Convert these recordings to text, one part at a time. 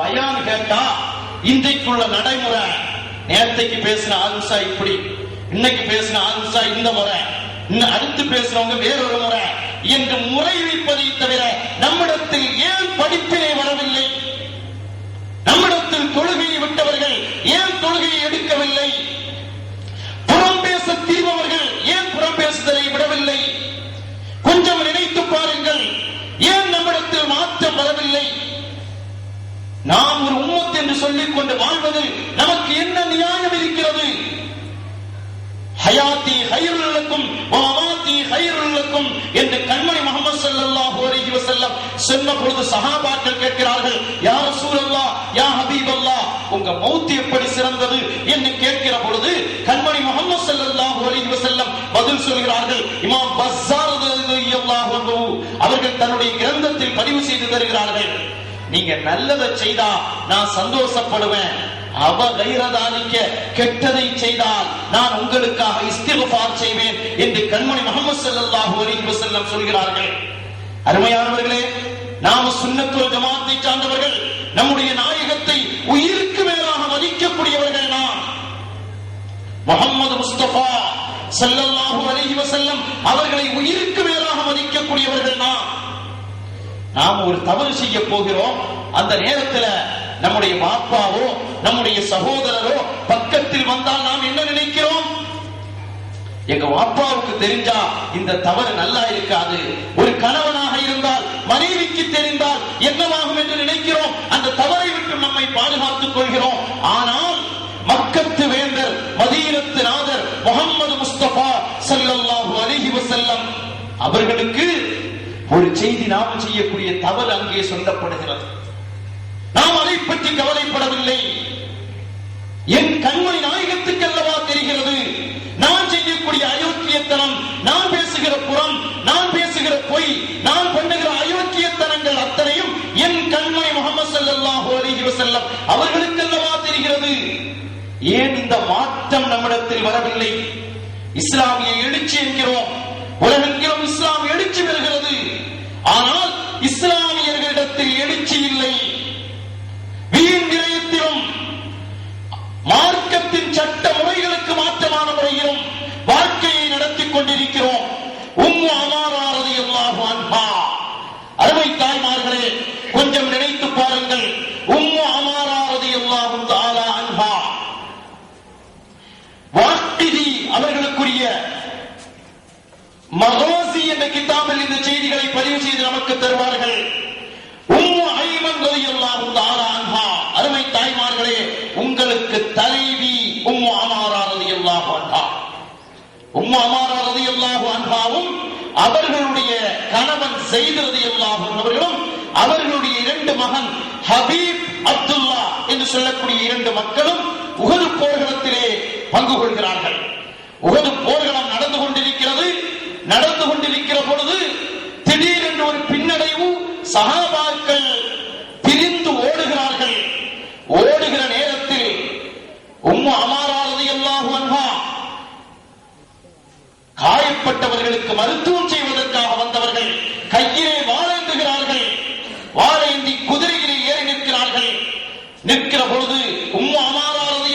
பயான் கேட்டா இன்றைக்குள்ள நடைமுறை. நேத்தைக்கு பேசின ஆலுசா இப்படி இன்னைக்கு பேசின ஆலுசா இந்த முறை. இன்னும் அடுத்து பேசுறவங்க வேறொரு முறை. என்று முறை வைப்பதை தவிர நம்மிடத்தில் ஏன் படிப்பினை வரவில்லை? நம்மிடத்தில் தொழுகையை விட்டவர்கள் ஏன் தொழுகையை எடுக்கவில்லை புறம் பேச தீர்ப்பவர்கள் ஏன் புறம் பேசுதலை விடவில்லை கொஞ்சம் நினைத்து பாருங்கள் ஏன் நம்மிடத்தில் மாற்றம் வரவில்லை நாம் ஒரு உம்மத் என்று சொல்லிக் கொண்டு வாழ்வது நமக்கு என்ன நியாயம் இருக்கிறது? ஹயாத்தி ஹைருல்லக்கும் வமாத்தி ஹைருல்லக்கும் என்று கண்மணி முகமது ஸல்லல்லாஹு அலைஹி வஸல்லம் சொன்ன பொழுது சஹாபாக்கள் கேட்கிறார்கள் யா ரசூலல்லாஹ் யா ஹபீபல்லாஹ் உங்க மௌத் எப்படி சிறந்தது? என்று கேட்கிற பொழுது கண்மணி முகமது ஸல்லல்லாஹு அலைஹி வஸல்லம் பதில் சொல்கிறார்கள் இமாம் பஸ்ஸார் அவர்கள் தன்னுடைய கிரந்தத்தில் பதிவு செய்து தருகிறார்கள். நீங்க நல்லதை செய்தா நான் சந்தோஷப்படுவேன். அவ கைரதானிக்க கெட்டதை செய்தால் நான் உங்களுக்காக இஸ்திகுபார் செய்வேன் என்று கண்மணி முகமது சல்லாஹூ அலைஹி வசல்லம் சொல்கிறார்கள். அருமையானவர்களே நாம சுன்னத்துல் ஜமாத்தை சார்ந்தவர்கள் நம்முடைய நாயகத்தை உயிருக்கு மேலாக மதிக்கக்கூடியவர்கள் நாம். முகமது முஸ்தபா ஸல்லல்லாஹு அலைஹி வசல்லம் அவர்களை உயிருக்கு மேலாக மதிக்கக்கூடியவர்கள் நாம். நாம் ஒரு தவறு செய்ய போகிறோம். அந்த நேரத்துல நம்முடைய பாப்பாவோ நம்முடைய சகோதரரோ பக்கத்தில் வந்தால் நாம் என்ன நினைக்கிறோம்? எங்க வாப்பாவுக்கு தெரிஞ்சா இந்த தவறு நல்லா இருக்காது. ஒரு கணவனாக இருந்தால் மனைவிக்கு தெரிந்தால் என்னவாகும் என்று நினைக்கிறோம். அந்த தவறை விட்டு நம்மை பாதுகாத்துக் கொள்கிறோம். ஆனால் மக்கத்து வேந்தர் மதீனத்து நாதர் முகமது முஸ்தபா ஸல்லல்லாஹு அலிஹி வசல்லம் அவர்களுக்கு ஒரு செய்தி நாம் செய்யக்கூடிய தவறு அங்கே சொல்லப்படுகிறது. நாம் அதை பற்றி கவலைப்படவில்லை. என் கண்மணி நாயகத்துக்கு அல்லவா தெரிகிறது? நான் செய்யக்கூடிய அயோக்கியத்தனம் நான் பேசுகிற புறம் நான் பேசுகிற பொய் நான் பண்ணுகிற அயோக்கியத்தனங்கள் அத்தனையும் என் கண்மணி முகமது ஸல்லல்லாஹு அலிஹி வசல்லம் அவர்களுக்கு அல்லவா தெரிகிறது? ஏன் இந்த மாற்றம் நம்மிடத்தில் வரவில்லை? இஸ்லாமிய எழுச்சி என்கிறோம் உலகெங்கிலும் இஸ்லாம் எழுச்சி பெறுகிறது ஆனால் இஸ்லாமியர்களிடத்தில் இல்லை. வீண் விரயத்திலும் மார்க்கத்தின் சட்ட முறைகளுக்கு மாற்றமான முறையிலும் வாழ்க்கையை நடத்திக் கொண்டிருக்கிறோம். உம்மு அமாராரதி அல்லாஹு அன்பா அருமை தாய்மார்களே கொஞ்சம் நினைத்து பாருங்கள். உம்மு அமாராரதி அல்லாஹு தாலா அன்பா வாக்கிதி அவர்களுக்குரிய மகோசி என்ற கிதாபில் இந்த செய்திகளை பதிவு செய்து நமக்கு தருவார்கள் உம்மு ஐமன் ரலியல்லாஹு தஆலா அன்ஹா அருமை தாய்மார்களே உங்களுக்கு தலைவி உம்மு அமாரா ரலியல்லாஹு அன்ஹா உம்மு அமாரா ரலியல்லாஹு அவர்களுடைய கணவன் செய்த ரலியல்லாஹு அவர்களும் அவர்களுடைய இரண்டு மகன் ஹபீப் அப்துல்லா என்று சொல்லக்கூடிய இரண்டு மக்களும் உகது போர்களத்திலே பங்கு கொள்கிறார்கள். உகது போர்களம் நடந்து கொண்டிருக்கிறது. நடந்து கொண்டிருக்கிற பொழுது திடீரென்று ஒரு பின்னடைவு சகாபாக்கள் பிரிந்து ஓடுகிறார்கள். ஓடுகிற நேரத்தில் உம்மா அமாராரதி அல்லாஹு அன்ஹா பாதிக்கப்பட்டவர்களுக்கு மருத்துவம் செய்வதற்காக வந்தவர்கள் கையிலே வாழேந்துகிறார்கள் வாழேந்தி குதிரையிலே ஏறி நிற்கிறார்கள். நிற்கிற பொழுது உம்மு அமாராரதி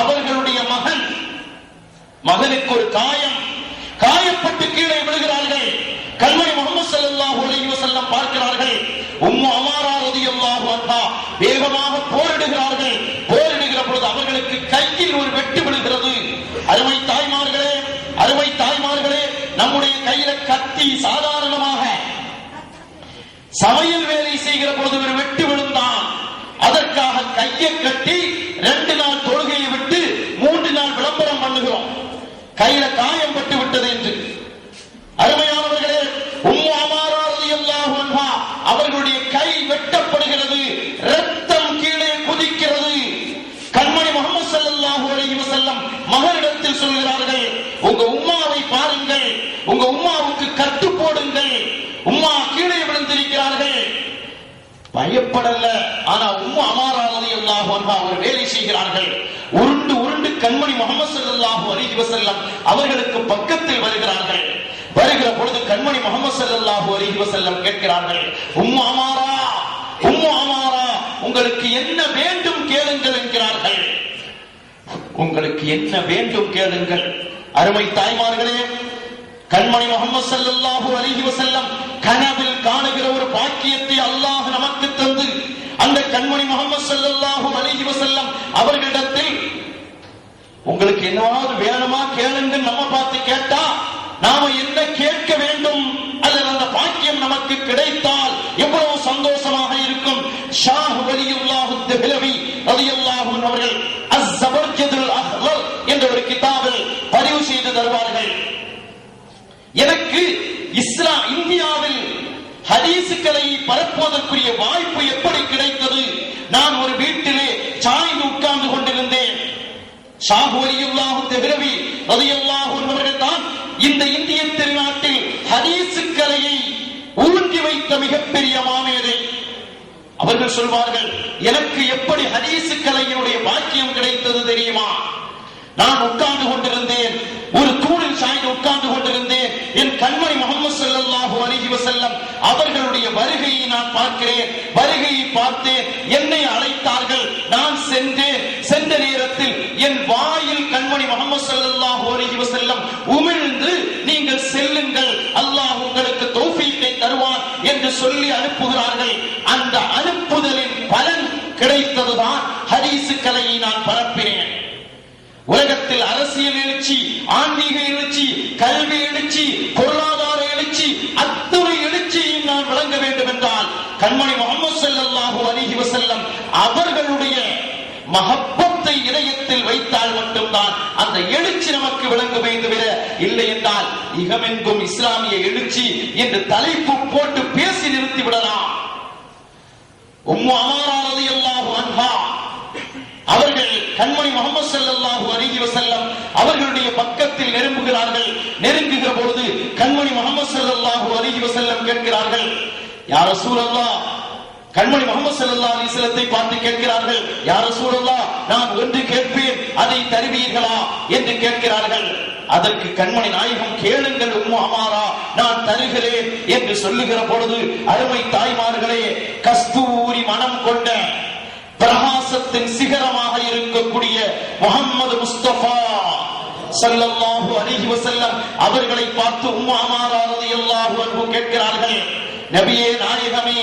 அவர்களுடைய மகன் மகனுக்கு ஒரு காயம். காயப்பட்டு கீழே விழுகிறார்கள். கண்மணி முகமது ஸல்லல்லாஹு அலைஹி வஸல்லம் பார்க்கிறார்கள். உம்மு அமாரா ரலியல்லாஹு வேகமாக போரிடுகிறார்கள். போரிடுகிற பொழுது அவர்களுக்கு கையில் ஒரு வெட்டு விழுகிறது அருமை தாய்மார்களே அருமை தாய்மார்களே நம்முடைய கையில கத்தி சாதாரணமாக. சமையல் வேலை செய்கிற பொழுது ஒரு வெட்டு விழுந்தான். அதற்காக கையை கட்டி ரெண்டு நாள் தொழுகையை விட்டு மூன்று நாள் விளம்பரம் பண்ணுகிறோம். கையில காயம் பட்டு விட்டது என்று அருமையானவர்களே உம்மு அமாரா ரலியல்லாஹு அன்ஹா அவர்களுடைய கை வெட்டப்படுகிறது ரத்தம் கீழே குதிக்கிறது கண்மணி முகமது ஸல்லல்லாஹு அலைஹி வஸல்லம் மகனிடத்தில் சொல்கிறார்கள் உங்க உம்மாவை பாருங்கள் உங்க உம்மாவுக்கு கட்டு போடுங்கள் உம்மா கீழே விழுந்திருக்கிறார்கள் பயப்படல. ஆனா உம்மா அமாரா ரலியல்லாஹு அவர் வேலை செய்கிறார்கள். உருண்டு உருண்டு கண்மணி முகமது சல்லாஹூ அலைஹி வஸல்லம் அவர்களுக்கு பக்கத்தில் வருகிறார்கள். வருகிற பொழுது கண்மணி முகமது சல்லாஹூ அலைஹி வசல்லம் கேட்கிறார்கள் உம்மு அமாரா உம்மு அமாரா உங்களுக்கு என்ன வேண்டும் கேளுங்கள் என்கிறார்கள். உங்களுக்கு என்ன வேண்டும் கேளுங்கள். அருமை தாய்மார்களே கண்மணி முகமது சல்லாஹூ அலிஹி வசல்லம் கனவில் காணுகிற ஒரு பாக்கியத்தை அல்லாஹ் கண்மணி முகமது ஸல்லல்லாஹு அலிஹி வசல்லம் அவர்களிடத்தில் உங்களுக்கு என்னவாவது வேணுமா கேளுங்க நம்ம பார்த்து கேட்டா நாம என்ன கேட்க வேண்டும்? அல்லது அந்த பாக்கியம் நமக்கு கிடைத்தால் எவ்வளவு சந்தோஷமாக இருக்கும்? ஷாஹ் வலியுல்லாஹு தெஹ்லவி ரலியல்லாஹு அவர்கள் அஸ்ஸபர்ஜதுல் அஹ்லல் என்ற ஒரு கிதாபில் பதிவு செய்து தருவார்கள். எனக்கு இஸ்லா இந்தியாவில் ஹதீசுகளை பரப்புவதற்குரிய வாய்ப்பு எப்படி நான் ஒரு வீட்டிலே சாய்ந்து உட்கார்ந்து கொண்டிருந்தேன். ஷாஹு அலியுல்லாஹு திரவி ரலியல்லாஹு அவர்கள் தான் இந்த இந்திய திருநாட்டில் ஹதீசு கலையை ஊன்றி வைத்த மிகப்பெரிய மாமேதை. அவர்கள் சொல்வார்கள் எனக்கு எப்படி ஹதீசு கலையினுடைய பாக்கியம் கிடைத்தது தெரியுமா? நான் உட்கார்ந்து கொண்டிருந்தேன் ஒரு தூணில் சாய்ந்து உட்கார்ந்து கொண்டிருந்தேன். என் கண்மணி முகமது ஸல்லல்லாஹு அலைஹி செல்லம் அவர்களுடைய வருகையை நான் பார்க்கிறேன் வருகையை பார்த்தேன் என்னை அழைத்தார்கள் நான் சென்றேன் சென்ற நேரத்தில் என் வாயில் கண்மணி முகமது ஸல்லல்லாஹு அலைஹி வஸல்லம் உமிழ்ந்து நீங்கள் செல்லுங்கள் அல்லாஹ் உங்களுக்கு தௌஃபீக்கை தருவான் என்று சொல்லி அனுப்புகிறார்கள் அந்த அனுப்புதலின் பலன் கிடைத்ததுதான் ஹதீசு கலையை நான் பரப்பினேன். உலகத்தில் அரசியல் எழுச்சி ஆன்மீக எழுச்சி கல்வி எழுச்சி பொருளாதார எழுச்சி அத்துறை எழுச்சியும் நான் வழங்க வேண்டும் என்றால் கண்மணி முகமது ஸல்லல்லாஹு அலிஹி வசல்லம் அவர்களுடைய மகப்பத்தை இதயத்தில் வைத்தால் மட்டும்தான் அந்த எழுச்சி நமக்கு விளங்குமே தவிர இல்லை என்றால் இகமெங்கும் இஸ்லாமிய எழுச்சி என்று தலைப்பு போட்டு பேசி நிறுத்தி விடலாம். உம்மு அமாரா ரலியல்லாஹு அன்ஹா அவர்கள் கண்மணி முகமது ஸல்லல்லாஹு அலைஹி வசல்லம் அவர்களுடைய பக்கத்தில் நெருங்குகிறார்கள். நெருங்குகிற பொழுது கண்மணி முகமது ஸல்லல்லாஹு அலைஹி வசல்லம் கேட்கிறார்கள் யார சூழல்லா கண்மணி முகமது ஸல்லல்லாஹு அலைஹி பார்த்து கேட்கிறார்கள் யார சூழல்லா நான் ஒன்று கேட்பேன் அதை தருவீர்களா? என்று கேட்கிறார்கள். அதற்கு கண்மணி நாயகம் கேளுங்கள் உம்மு அமாரா நான் தருகிறேன் என்று சொல்லுகிற பொழுது அருமை தாய்மார்களே கஸ்தூரி மனம் கொண்ட பிரகாசத்தின் சிகரமாக இருக்கக்கூடிய முகம்மது முஸ்தபா ஸல்லல்லாஹு அலைஹி வஸல்லம். அவர்களை பார்த்து உம்மு அமாரா ரலியல்லாஹு கேட்கிறார்கள் நபியே நாயகமே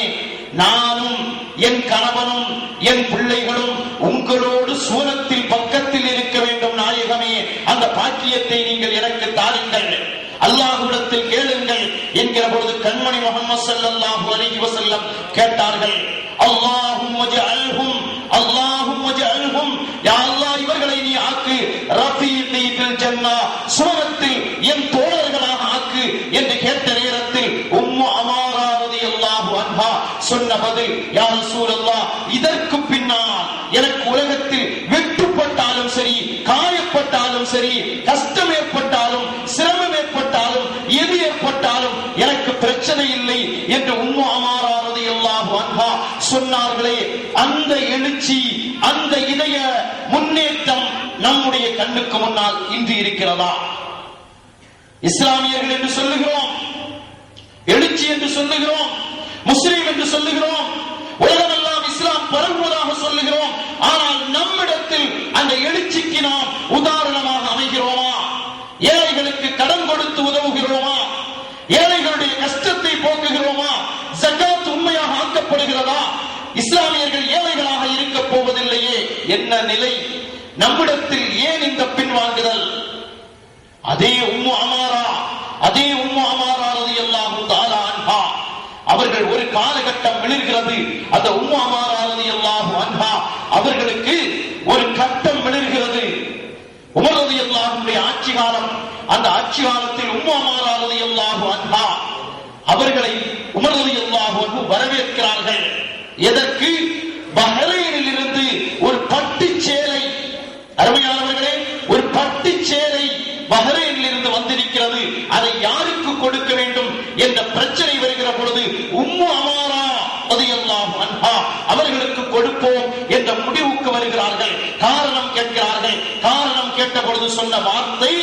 நானும் என் கணவனும் என் பிள்ளைகளும் உங்களோடு சூனத்தில் பக்கத்தில் இருக்க வேண்டும் நாயகமே. அந்த பாக்கியத்தை நீங்கள் எனக்கு தாருங்கள். அல்லாஹ்விடத்தில் கேளுங்கள் என்கிற பொழுது கண்மணி முகமது சல்லாஹு அலிஹி வசல்லம் கேட்டார்கள் அல்லாஹும் அல்ஹும் அல்லாஹும் அல்ஹும் யா இவர்களை நீ ஆக்கு. ரஃபி ஃபில் ஜன்னah சுவனத்தில் என் தோழர்களாக ஆக்கு என்று கேட்ட நேரத்தில் உம்மு அமாரா அல்லாஹு அன்ஹா சொன்ன பதில் யா ரசூலல்லாஹ் இதற்கு பின்னால் எனக்கு உலகத்தில் சொன்னார்களே அந்த எழுச்சி அந்த இதய முன்னேற்றம் நம்முடைய கண்ணுக்கு முன்னால் இன்று இருக்கிறதா? இஸ்லாமியர்கள் என்று சொல்லுகிறோம் எழுச்சி என்று சொல்லுகிறோம் முஸ்லீம் என்று சொல்லுகிறோம் உலகமெல்லாம் இஸ்லாம் பரவுவதாக சொல்லுகிறோம். ஆனால் நம்மிடத்தில் அந்த எழுச்சிக்கு நாம் உதாரணமாக என்ன நிலை? நம்மிடத்தில் ஏன் இந்த பின்வாங்குதல் அதே உம்மு அமாரா அதே உம்மு அமாரா ரலியல்லாஹு தஆலா அன்ஹா. அவர்கள் ஒரு காலகட்டம் விழுகிறது. அந்த உம்மு அமாரா எல்லாம் அன்ஹா அவர்களுக்கு ஒரு கட்டம் விழுகிறது. உமர் ரலியல்லாஹுடைய ஆட்சி காலம் அந்த ஆட்சி காலத்தில் உம்மு அமாரா எல்லாம் அன்ஹா அவர்களை உமர் ரலியல்லாஹு அன்ஹு வரவேற்கிறார்கள். எதற்கு? பஹரை இருந்து ஒரு பட்டு சேலை அருமையானவர்களே ஒரு பட்டு சேலை பஹ்ரைனில் இருந்து வந்திருக்கிறது. அதை யாருக்கு கொடுக்க வேண்டும் என்ற பிரச்சனை வருகிற பொழுது உம்மு அமாரா ரலியல்லாஹு அன்ஹா அவர்களுக்கு கொடுப்போம் என்ற முடிவுக்கு வருகிறார்கள். காரணம் கேட்கிறார்கள். காரணம் கேட்ட பொழுது சொன்ன வார்த்தை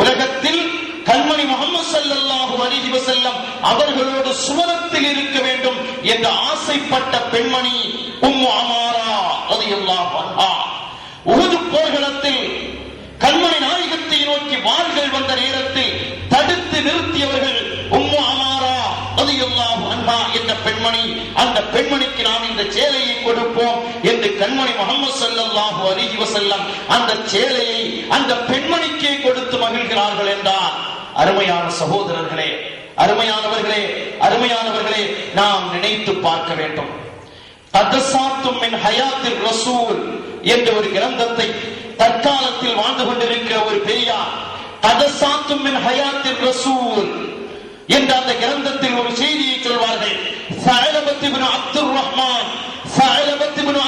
உலகத்தில் கண்மணி முகமது ஸல்லல்லாஹு அலைஹி செல்லம் அவர்களோடு சுவனத்தில் இருக்க வேண்டும் என்று ஆசைப்பட்ட பெண்மணி உம்மு உகது போர்க்களத்தில் கண்மணி நாயகத்தை நோக்கி வாள்கள் வந்த நேரத்தில் தடுத்து நிறுத்தியவர்கள் உம்மு அமாரா அது எல்லாம் அண்ணா என்ற பெண்மணி. அந்த பெண்மணிக்கு நாம் இந்த சேலையை கொடுப்போம் என்று கண்மணி முகமது சல்லாஹூ அலிஹி வசல்லம் அந்த சேலையை அந்த பெண்மணிக்கே கொடுத்து மகிழ்கிறார்கள் என்றார். அருமையான சகோதரர்களே அருமையானவர்களே அருமையானவர்களே நாம் நினைத்து பார்க்க வேண்டும். தத்தசாத்தும் என் ஹயாத்தில் ரசூல் என்ற ஒரு கிரந்தத்தை தற்காலத்தில் வாழ்ந்து கொண்டிருக்கிற ஒரு பெரியார் ததசாத்தும் மின் ரசூல் என்ற அந்த கிரந்தத்தில் ஒரு செய்தியை சொல்வார்கள். சஅலபத் இப்னு ரஹ்மான் சஅலபத் இப்னு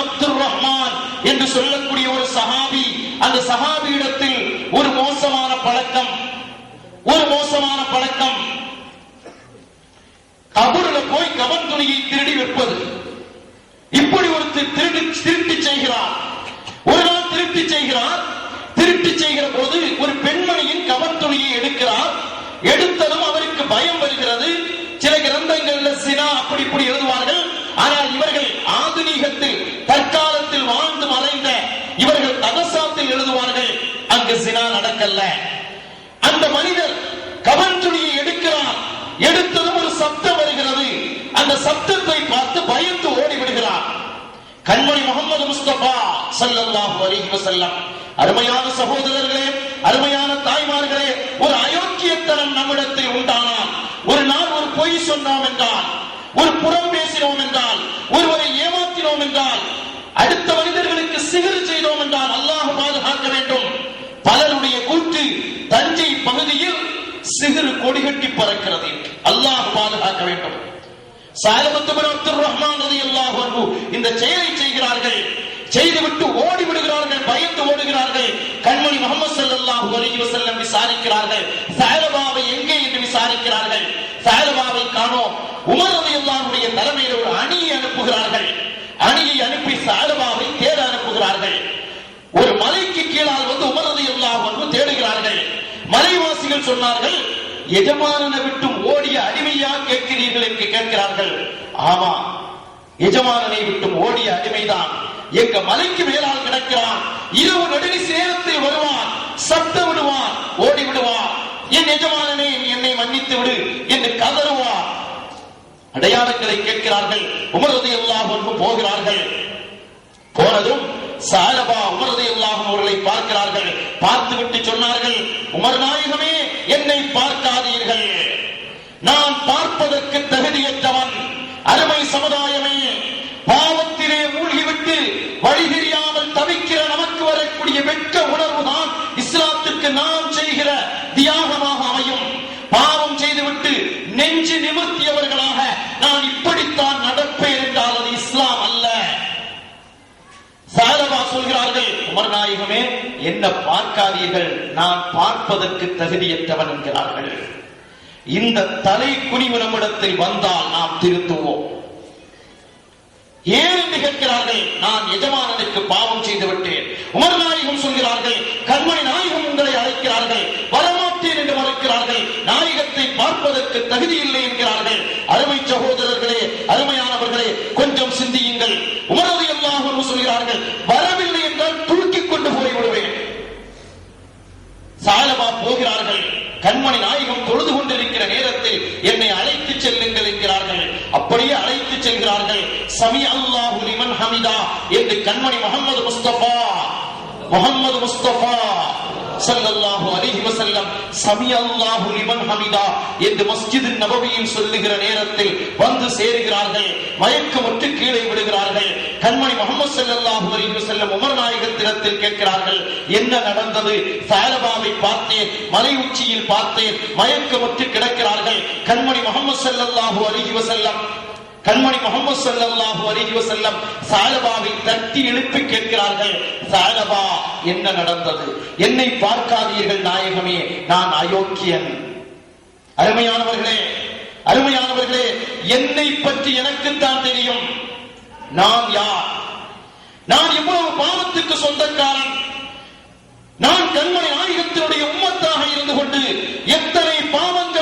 ரஹ்மான் என்று சொல்லக்கூடிய ஒரு சஹாபி அந்த சஹாபியிடத்தில் ஒரு மோசமான பழக்கம் ஒரு மோசமான பழக்கம். கபருல போய் கவன் துணியை திருடி விற்பது இப்படி ஒரு திருடி திருட்டு செய்கிறார் ஒரு நாள் திருப்தி செய்கிறார். திருப்தி செய்கிற போது ஒரு பெண்மணியின் கவன் துணியை எடுக்கிறார். எடுத்ததும் அவருக்கு பயம் வருகிறது. சில கிரந்தங்கள்ல சினா அப்படி இப்படி எழுதுவார்கள். ஆனால் இவர்கள் ஆதுநீகத்தில் தற்காலத்தில் வாழ்ந்து மறைந்த இவர்கள் தகசாத்தில் எழுதுவார்கள். அங்கு சினா நடக்கல்ல. அந்த மனிதர் கவன் துணியை எடுக்கிறார். எடுத்ததும் ஒரு சப்தம் வருகிறது. அந்த சப்தத்தை பார்த்து பயந்து ஓடிவிடுகிறார். கண்மணி முகமது முஸ்தபா சல்லாஹு அலிஹி வஸல்லம். அருமையான சகோதரர்களே அருமையான தாய்மார்களே ஒரு அயோக்கியத்தனம் நம்மிடத்தில் உண்டானால் ஒரு நாள் ஒரு பொய் சொன்னோம் என்றால் ஒரு புறம் பேசினோம் என்றால் ஒருவரை ஏமாற்றினோம் என்றால் அடுத்த மனிதர்களுக்கு சிகிர் செய்தோம் என்றால் அல்லாஹ் பாதுகாக்க வேண்டும். பலருடைய கூற்று தஞ்சை பகுதியில் சிகிறு கொடிகட்டி பறக்கிறது அல்லாஹ் பாதுகாக்க வேண்டும். சாலமத்து அப்துல் ரஹ்மான் இந்த செயலை செய்கிறார்கள். செய்துவிட்டு ஓடி விடுகிறார்கள் பயந்து ஓடுகிறார்கள். கண்மணி முகமது ஸல்லல்லாஹு அலி வசல்லம் விசாரிக்கிறார்கள். சாலபாவை எங்கே என்று விசாரிக்கிறார்கள். சாலபாவை காணோம். உமர் ரலியல்லாஹுடைய தலைமையில் ஒரு அணியை அனுப்புகிறார்கள். அணியை அனுப்பி சாலபாவை தேட அனுப்புகிறார்கள். ஒரு மலைக்கு கீழால் வந்து உமரது அல்லாஹ் வந்து தேடுகிறார்கள். மலைவாசிகள் சொன்னார்கள் எஜமானனை விட்டும் ஓடிய அடிமையா கேட்கிறீர்கள் என்று கேட்கிறார்கள். ஆமா எஜமானனை விட்டும் ஓடிய அடிமைதான். எங்க மலைக்கு மேலால் கிடக்கிறான். இரவு நடுவி சேரத்தில் வருவான். சத்தம் விடுவான் ஓடி விடுவான். என் எஜமானனே என்னை மன்னித்து விடு என்று கதறுவான். அடையாளங்களை கேட்கிறார்கள். உமரது எல்லாம் போகிறார்கள். போனதும் சாரபா உமரது அல்லாஹும் அவர்களை பார்க்கிறார்கள். பார்த்துவிட்டு சொன்னார்கள் உமர் நாயகமே என்னை பார்க்காதீர்கள். நான் பார்ப்பதற்கு தகுதியற்றவன் அருமை சமுதாயமே பாவத்திலே மூழ்கிவிட்டு வழி தெரியாமல் தவிக்கிற நமக்கு வரக்கூடிய வெட்க உணர்வுதான் இஸ்லாத்துக்கு நாம் செய்கிற தியாகமாக அமையும். பாவம் செய்துவிட்டு நெஞ்சு நிமிர்த்தியவர்களாக நான் இப்படித்தான் நடப்பேன் என்றால் அது இஸ்லாம் அல்ல. சாரபா சொல்கிறார்கள் உமர் நாயகமே என்ன பார்க்காதீர்கள் நான் பார்ப்பதற்கு தகுதியற்றவன் என்கிறார்கள். இந்த தலை குனிவு நம்மிடத்தில் வந்தால் நாம் திருத்துவோம் ஏன் என்று கேட்கிறார்கள் நான் எஜமானனுக்கு பாவம் செய்து விட்டேன். உமர் நாயகம் சொல்கிறார்கள் கண்மணி நாயகம் உங்களை அழைக்கிறார்கள் வரமாட்டேன் என்று மறுக்கிறார்கள் நாயகத்தை பார்ப்பதற்கு தகுதி இல்லை என்கிறார்கள். அருமை சகோதரர்களே அருமையானவர்களே கொஞ்சம் சிந்தியுங்கள் உமரது எல்லாம் சொல்கிறார்கள் வரவில்லை என்றால் தூக்கிக் கொண்டு போய் விடுவேன் சாலபா போகிறார்கள் கண்மணி நாயகம் தொழுது கொண்டிருக்கிற நேரத்தில் என்னை அழைத்து செல்லுங்கள் என்கிறார்கள். அப்படியே அழைத்து செல்கிறார்கள். சமி அல்லாஹு லிமன் ஹமிதா என்று கண்மணி முகமது முஸ்தபா முகமது முஸ்தபா ஸல்லல்லாஹு அலைஹி வஸல்லம் சமி லிமன் ஹமிதா என்று மஸ்ஜித் நபவியில் சொல்லுகிற நேரத்தில் வந்து சேருகிறார்கள் மயக்கமுற்று கீழே விடுகிறார்கள். கண்மணி முகமது ஸல்லல்லாஹு அலிஹி வசல்லம் உமர் நாயகத்திடத்தில் கேட்கிறார்கள் என்ன நடந்தது? சாரபாவை பார்த்தேன் மலை உச்சியில் பார்த்தேன் மயக்கமுற்று கிடக்கிறார்கள். கண்மணி முகமது ஸல்லல்லாஹு அலிஹி வசல்லம் கண்மணி முகமது சல்லாஹூ அலிஹி வசல்லம் சாலபாவை தட்டி எழுப்பி கேட்கிறார்கள் சாலபா என்ன நடந்தது? என்னை பார்க்காதீர்கள் நாயகமே நான் அயோக்கியன். அருமையானவர்களே அருமையானவர்களே என்னை பற்றி எனக்குத்தான் தெரியும். நான் யார்? நான் எவ்வளவு பாவத்துக்கு சொந்தக்காரன்? நான் கண்மணி நாயகத்தினுடைய உம்மத்தாக இருந்து கொண்டு எத்தனை பாவங்கள்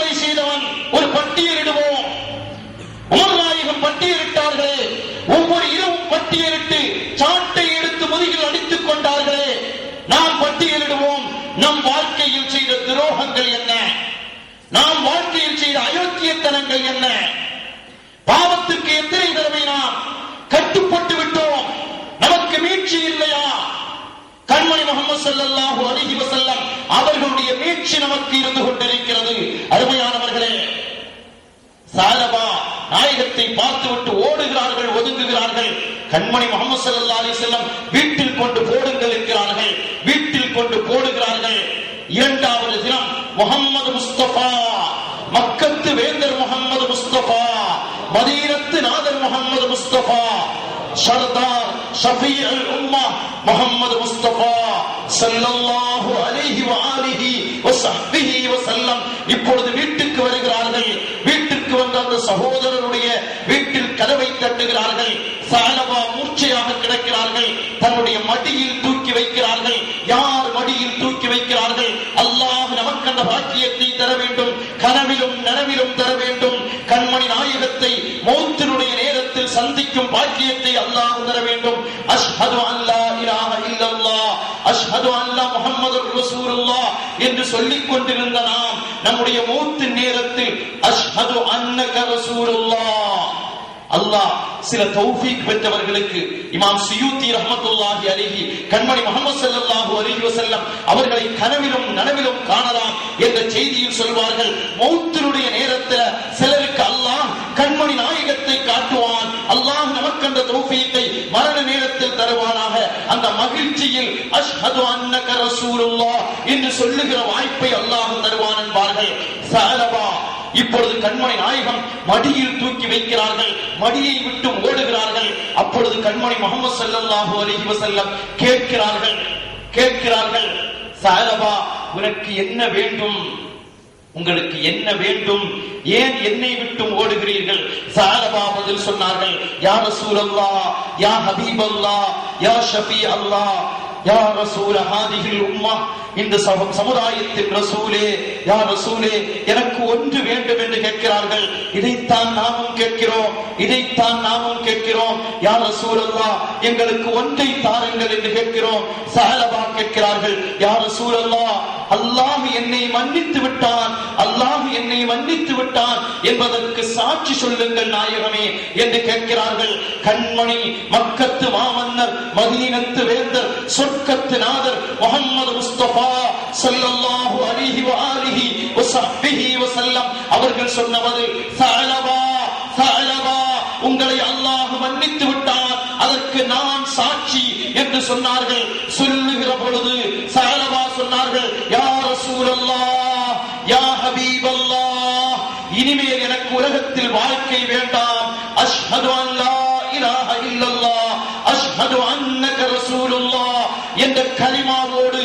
வாழ்க்கையில் செய்த துரோகங்கள் என்ன? நாம் வாழ்க்கையில் செய்த அயோக்கியத்தனங்கள் என்ன? பாவத்திற்கு எத்தனை தடவை நாம் கட்டுப்பட்டு விட்டோம். நமக்கு மீட்சி இல்லையா? கண்மணி முகமது சல்லாஹூ அலிஹி வசல்லம் அவர்களுடைய மீட்சி நமக்கு இருந்து கொண்டிருக்கிறது. அருமையானவர்களே சாலபா நாயகத்தை பார்த்துவிட்டு ஓடுகிறார்கள் ஒதுங்குகிறார்கள். கண்மணி முகமது சல்லா அலி செல்லம் வீட்டில் கொண்டு போடுங்கள் என்கிறார்கள். வீட்டில் கொண்டு போடு இரண்டாவது தினம் முகம்மது முஸ்தபா. மக்கத்து வேந்தர் முகம்மது முஸ்தபா. மதீனத்து நாதர் முகம்மது முஸ்தபா. சர்தார் ஷபீ அல் உம்மா முகம்மது முஸ்தபா. சல்லல்லாஹு அலைஹி வஆலிஹி வஸஹ்பிஹி வஸல்லம் இப்பொழுது வீட்டுக்கு வருகிறார்கள் வீட்டுக்கு வந்த அந்த சகோதரருடைய வீட்டில் கதவை தட்டுகிறார்கள் சாலபா மூர்ச்சையாக கிடக்கிறார்கள் தன்னுடைய மடியில் தூக்கி வைக்கிறார்கள் யார் மடியில் தூக்கி வைக்கிறார்கள் அல்லாஹ் நமக்கு அந்த பாக்கியத்தை தர வேண்டும் கனவிலும் தர வேண்டும். கண்மணி நாயகத்தை மௌத்தினுடைய நேரத்தில் சந்திக்கும் பாக்கியத்தை அல்லாஹ் தர வேண்டும். அஷ்ஹது அல்லா இலாஹ இல்லல்லாஹ். அஷ்ஹது அல்லா முஹம்மது ரசூலுல்லாஹ் என்று சொல்லிக் கொண்டிருந்த நாம் நம்முடைய மௌத்தின் நேரத்தில் அஷ்ஹது அன்னக ரசூலுல்லாஹ். அல்லாஹ் சில தௌஃபீக் பெற்றவர்களுக்கு இமாம் சியூத்தி ரஹமத்துல்லாஹி அலிஹி கண்மணி முகமது சல்லாஹூ அலிஹி வசல்லம் அவர்களை கனவிலும் நனவிலும் காணலாம் என்ற செய்தியில் சொல்வார்கள் மௌத்தினுடைய நேரத்தில் சிலருக்கு அல்லாஹ் கண்மணி நாயகத்தை காட்டுவான். அல்லாஹ் நமக்கு அந்த தௌஃபீக்கை மரண நேரத்தில் தருவானாக. அந்த மகிழ்ச்சியில் அஷ்ஹது அன்னக ரசூலுல்லாஹ் என்று சொல்லுகிற வாய்ப்பை அல்லாஹ் தருவான் என்பார்கள். சஅலபா இப்பொழுது கண்மணி நாயகம் மடியில் தூக்கி வைக்கிறார்கள் மடியை விட்டு ஓடுகிறார்கள். அப்பொழுது கண்மணி முகமது சல்லாஹூ அலைஹி வசல்லம் கேட்கிறார்கள் கேட்கிறார்கள் சாலபா உனக்கு என்ன வேண்டும்? உங்களுக்கு என்ன வேண்டும்? ஏன் என்னை விட்டும் ஓடுகிறீர்கள்? சாலபா பதில் சொன்னார்கள் யா ரசூலல்லாஹ் யா ஹபீபல்லாஹ் யா ஷபி அல்லா யா ரசூல் ஹாதிஹில் உம்மா இந்த சமுதாயத்தின் ரசூலே யா ரசூலே எனக்கு ஒன்று வேண்டும் என்று கேட்கிறார்கள். இதைத்தான் நாமும் கேட்கிறோம். இதைத்தான் நாமும் கேட்கிறோம். யா ரசூலல்லா எங்களுக்கு ஒன்றை தாருங்கள் என்று கேட்கிறோம். சஹலபா கேட்கிறார்கள் யா ரசூலல்லா அல்லாஹ் என்னை மன்னித்து விட்டான். அல்லாஹ் என்னை மன்னித்து விட்டான். என்பதற்கு சாட்சி சொல்லுங்கள் நாயகமே என்று கேட்கிறார்கள். கண்மணி மக்கத்து மாமன்னர் மதீனத்து வேந்தர் சொர்க்கத்து நாதர் முகம்மது முஸ்தபா அவர்கள் சொன்னவது சஅலபா சஅலபா உங்களை அல்லாஹ் மன்னித்து விட்டார் அதற்கு நான் சாட்சி என்று சொன்னார்கள். சொல்லுகிற பொழுது சஅலபா சொன்னார்கள் யா ரசூலல்லாஹ் யா ஹபீபல்லாஹ் இனிமேல் எனக்கு உலகத்தில் வாழ்க்கை வேண்டாம். அஷ்ஹது அல்லா இலாஹ இல்லல்லாஹ் அஷ்ஹது அன்னக ரசூலுல்லாஹ் என்ற கலிமாவோடு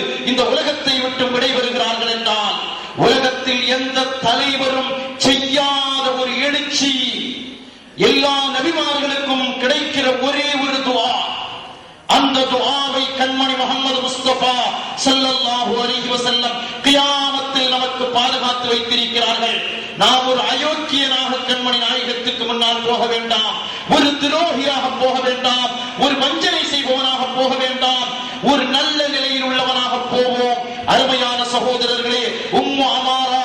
விட்டு விடைபெறுகிறார்கள் என்றால் உலகத்தில் எந்த தலைவரும் செய்யாத ஒரு எழுச்சி எல்லா நபிமார்களுக்கும் கிடைக்கிற ஒரே ஒரு துவா. அந்த துவாவை கண்மணி முகமது முஸ்தபா ஸல்லல்லாஹு அலைஹி வஸல்லம் கியாமத்தில் நமக்கு பாதுகாத்து வைத்திருக்கிறார்கள். நாம் ஒரு அயோக்கியனாக கண்மணி நாயகத்துக்கு முன்னால் போக வேண்டாம். ஒரு துரோகியாக போக வேண்டாம். ஒரு வஞ்சனை செய்பவனாக போக வேண்டாம். ஒரு நல்ல நிலையில் உள்ளவனாக போவோம். அருமையான சகோதரர்களே உம்மு அமாரா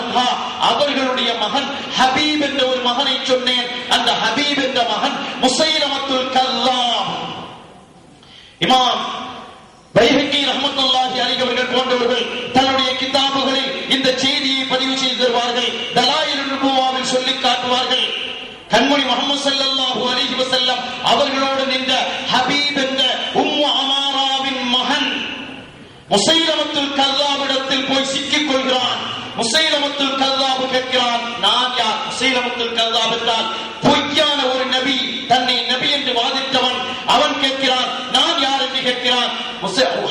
அன்ஹா அவர்களுடைய மகன் ஹபீப் என்ற ஒரு மகனை சொன்னேன். அந்த ஹபீப் என்ற மகன் முசைலமத்துல் கல்லாம். இமாம் பைஹக்கி ரஹமத்துல்லாஹி அலிகவர்கள் போன்றவர்கள் தன்னுடைய கிதாபுகளில் இந்த செய்தியை பதிவு செய்து தருவார்கள். தலாயில் நுபுவாவில் சொல்லி காட்டுவார்கள். கண்மொழி முகமது சல்லாஹூ அலிஹி வசல்லம் அவர்களோடு நின்ற ஹபீப் என்ற உம்மு அமாராவின் மகன் முசைலமத்துல் கல்லாவிடத்தில் போய் சிக்கிக் கொள்கிறான் முசைலமத்துல் கல்லாபு கேட்கிறான் நான் யார்? முசைலமத்துல் கல்லாபு என்றால் பொய்யான ஒரு நபி தன்னை நபி என்று வாதித்தவன் அவன் கேட்கிறான் நான் யார்? என்று கேட்கிறான்.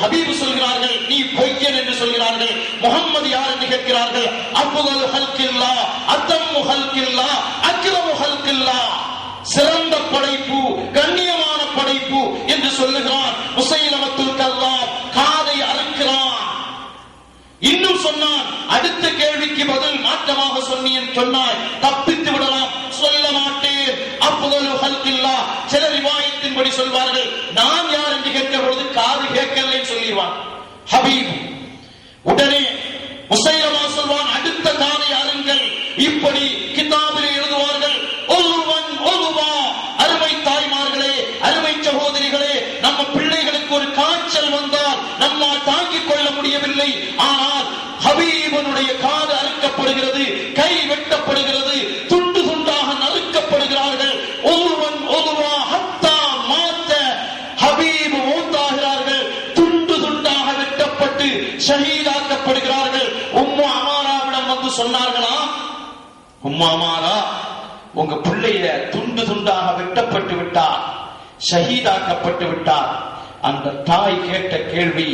ஹபீபு சொல்கிறார்கள் நீ பொய்யன் என்று சொல்கிறார்கள். முகம்மது யார் என்று கேட்கிறார்கள் அப்புதல் ஹல்கில்லா அத்தம்மு ஹல்கில்லா அக்கிரமு ஹல்கில்லா. சிறந்த படைப்பு கண்ணியமான படைப்பு என்று சொல்லுகிறான் முசைலமத்துல் கல்லாப் இன்னும் சொன்னான் அடுத்த கேள்விக்கு பதில் மாற்றமாக சொன்னேன் சொன்னாய் தப்பித்து விடலாம் சொல்ல மாட்டேன். அப்புகழு ஹல்கில்லா சிலர் ரிவாயத்தின்படி சொல்வார்கள் நான் யார் என்று கேட்கிற பொழுது காது கேட்கலன்னு சொல்லிடுவான். ஹபீப் உடனே முசைலமா சொல்வான் அடுத்த காதை அருங்கள். இப்படி கிதாபில் எழுதுவார்கள் ஒருவன் ஒருவா. அருமை தாய்மார்களே அருமை சகோதரிகளே நம்ம பிள்ளைகளுக்கு ஒரு காய்ச்சல் வந்தால் நம்மால் தாங்கிக் கொள்ள முடியவில்லை. ஆனால் அவர்களுடைய காது அறுக்கப்படுகிறது கை வெட்டப்படுகிறது துண்டு துண்டாக நறுக்கப்படுகிறார்கள். ஒருவன் ஒருவா மாத்த ஹபீப் மூத்தாகிறார்கள். துண்டு துண்டாக வெட்டப்பட்டு ஷஹீதாக்கப்படுகிறார்கள். உம்மு அமாராவிடம் வந்து சொன்னார்களா? உம்மு அமாரா உங்க பிள்ளைய துண்டு துண்டாக வெட்டப்பட்டு விட்டார் ஷஹீதாக்கப்பட்டு விட்டார். அந்த தாய் கேட்ட கேள்வி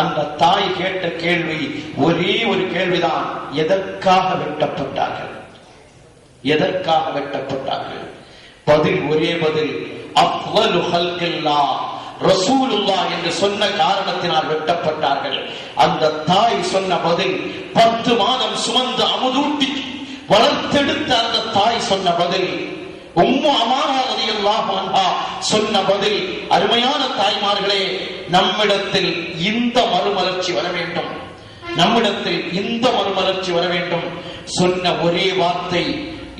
அந்த தாய் கேட்ட கேள்வி ஒரே ஒரு கேள்விதான். எதற்காக வெட்டப்பட்டார்கள்? எதற்காக வெட்டப்பட்டார்கள்? பதில் ஒரே பதில் அஃவலு ஹல்கில்லா. ரசூலுல்லா என்று சொன்ன காரணத்தினால் வெட்டப்பட்டார்கள். அந்த தாய் சொன்ன பதில் பத்து மாதம் சுமந்து அமுதூட்டி வளர்த்தெடுத்த அந்த தாய் சொன்ன பதில் உம்மு அமாரா ரலியல்லாஹு அன்ஹா சொன்ன பதில் அருமையான தாய்மார்களே நம்மிடத்தில் இந்த மறுமலர்ச்சி வர வேண்டும். நம்மிடத்தில் இந்த மறுமலர்ச்சி வர வேண்டும். சொன்ன ஒரே வார்த்தை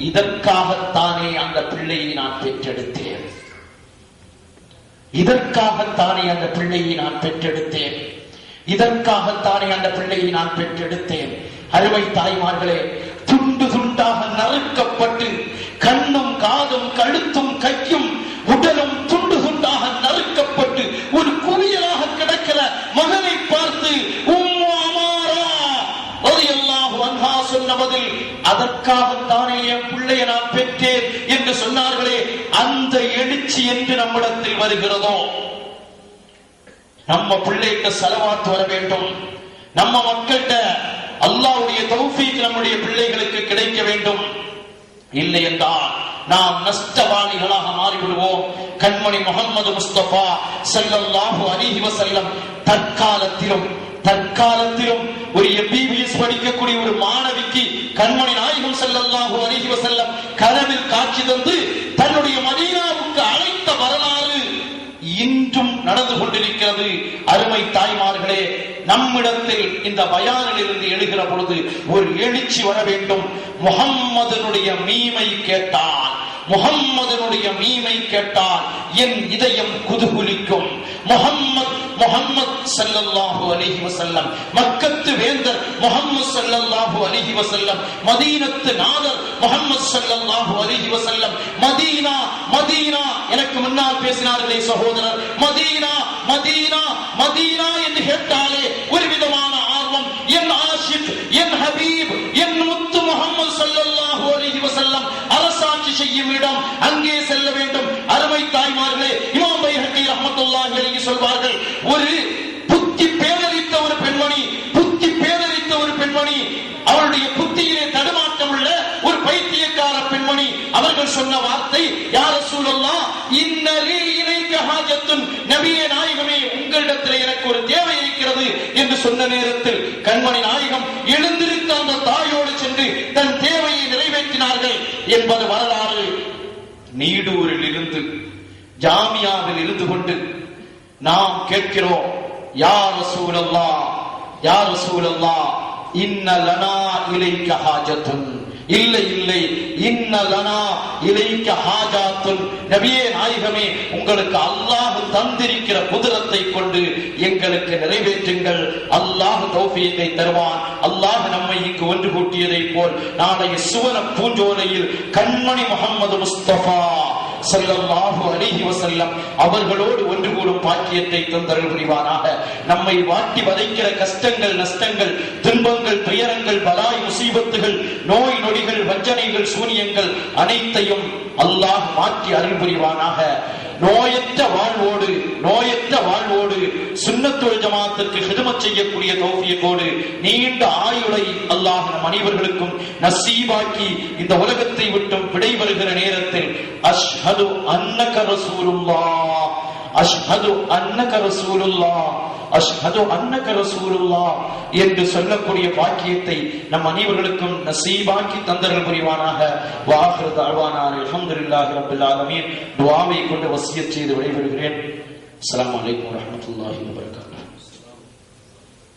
இதற்காகத்தானே அந்த பிள்ளையை நான் பெற்றெடுத்தேன். இதற்காகத்தானே அந்த பிள்ளையை நான் பெற்றெடுத்தேன். இதற்காகத்தானே அந்த பிள்ளையை நான் பெற்றெடுத்தேன். அருமை தாய்மார்களே நறுக்கப்பட்டு கண்ணும் காதும் கழுத்தும் கையும் உடலும் துண்டு துண்டாக நறுக்கப்பட்டு ஒரு குவியலாக கிடக்கிற மகனை பார்த்து உம்மு சொன்ன பதில் அதற்காகத்தானே என் பிள்ளைய நான் பெற்றேன் என்று சொன்னார்களே அந்த எழுச்சி என்று நம்மிடத்தில் வருகிறதோ? நம்ம பிள்ளைக்கு செலவாத்து வர வேண்டும். நம்ம மக்கள்கிட்ட அல்லாவுடைய தௌஃபீக் நம்முடைய பிள்ளைகளுக்கு கிடைக்க வேண்டும். இல்லை என்றால் நாம் நஷ்டவாளிகளாக மாறிவிடுவோம். கண்மணி முகமது முஸ்தபா செல்லல்லாஹு அலைஹி செல்லம் தற்காலத்திலும் தற்காலத்திலும் ஒரு எம்பிபிஎஸ் படிக்கக்கூடிய ஒரு மாணவிக்கு கண்மணி நாயகம் செல்லல்லாஹு அலைஹி செல்லம் கனவில் காட்சி தந்து தன்னுடைய மதீனாவுக்கு அழைத்த வரலாறு இன்றும் நடந்து கொண்டிருக்கிறது. அருமை தாய்மார்களே நம்மிடத்தில் இந்த பயானில் இருந்து எழுகிற பொழுது ஒரு எழுச்சி வர வேண்டும். முகம்மதனுடைய மீமை கேட்டால் முகம்மதனுடைய மீமை கேட்டால் என் இதயம் குதுகுலிக்கும். முகம்மத் முகம்மது ஸல்லல்லாஹு அலிஹி வசல்லம் மக்கத்து வேந்தர் முகம்மது சல்லல்லாஹு அலிஹி வசல்லம் மதீனத்து நாதர் முகம்மது ஸல்லல்லாஹு அலிஹி வசல்லம் மதீனா மதீனா எனக்கு முன்னால் பேசினார்களே சகோதரர் மதீனா மதீனா மதீனா என்று கேட்டாலே ஒரு விதமான ஆர்வம். என் ஆஷிப் என் ஹபீப் என் முத்து முகமது ஸல்லல்லாஹு அலைஹி வசல்லம் அரசாட்சி செய்யும் இடம் அங்கே செல்ல வேண்டும். அருமை தாய்மார்களே இமாம் பைஹக்கி ரஹ்மத்துல்லாஹி அலைஹி சொல்வார்கள் ஒரு புத்தி பேதலித்த ஒரு பெண்மணி புத்தி பேதலித்த ஒரு பெண்மணி அவருடைய புத்தியிலே தடுமாற்றம் உள்ள ஒரு பைத்தியக்கார பெண்மணி. அவர்கள் சொன்ன வார்த்தை யார சூழல்லாம் இன்னலி இணைக்க ஹாஜத்துன் நபியே நாயகமே உங்களிடத்தில் எனக்கு ஒரு தேவை இருக்கிறது என்று சொன்ன நேரத்தில் கண்மணி நாயகம் எழுந்திருந்த அந்த தாயோடு சென்று தன் தேவையை நிறைவேற்றினார்கள் என்பது வரலாறு. நீடூரில் இருந்து ஜாமியாவில் இருந்து கொண்டு நாம் கேட்கிறோம் யார் சூழல்லா யார் சூழல்லா இன்ன லனா இலைக்க ஹாஜத்துன். இல்லை இல்லை. இன்னதனா இலைக்க ஹாஜாத்துன். நபியே நாயகமே உங்களுக்கு அல்லாஹ் தந்திருக்கிற குதிரத்தை கொண்டு எங்களுக்கு நிறைவேற்றுங்கள். அல்லாஹ் தௌஃபியத்தை தருவான். அல்லாஹ் நம்மை இங்கு ஒன்று கூட்டியதை போல் நாளைய சுவன பூஞ்சோலையில் கண்மணி முகமது முஸ்தபா அவர்களோடு ஒன்று கூடும் பாக்கியத்தை தந்தருள் புரிவானாக. நம்மை வாட்டி வதைக்கிற கஷ்டங்கள் நஷ்டங்கள் துன்பங்கள் துயரங்கள் பலாய் முசீபத்துகள் நோய் நொடிகள் வஞ்சனைகள் சூனியங்கள் அனைத்தையும் அல்லாஹ் மாற்றி அருள் புரிவானாக. நோயற்ற வாழ்வோடு நோயற்ற வாழ்வோடு சுண்ணத்தொழில் ஜமாத்திற்கு ஹிதமத் செய்யக்கூடிய தௌஃபியக்கோடு நீண்ட ஆயுளை அல்லாஹ் நம் அனைவர்களுக்கும் நசீவாக்கி இந்த உலகத்தை விட்டும் விடைபெறுகிற நேரத்தில் அஷ்ஹது அன்னக ரசூலுல்லா அஷ்ஹது அன்னக ரசூலுல்லா அஷ்ஹது அன்னக ரசூலுல்லா என்று சொல்லக்கூடிய பாக்கியத்தை நம் அனைவர்களுக்கும் நசீபாக்கி தந்தர்கள் புரிவானாக. வாஹிரு தாழ்வானார் அலமதுல்லாஹி ரப்பில் ஆலமீன். துவாவை கொண்டு வசியச் செய்து விடைபெறுகிறேன். அஸ்லாம் வலைக்கம் வரமத்துல்லாஹி வபரகாத்துஹு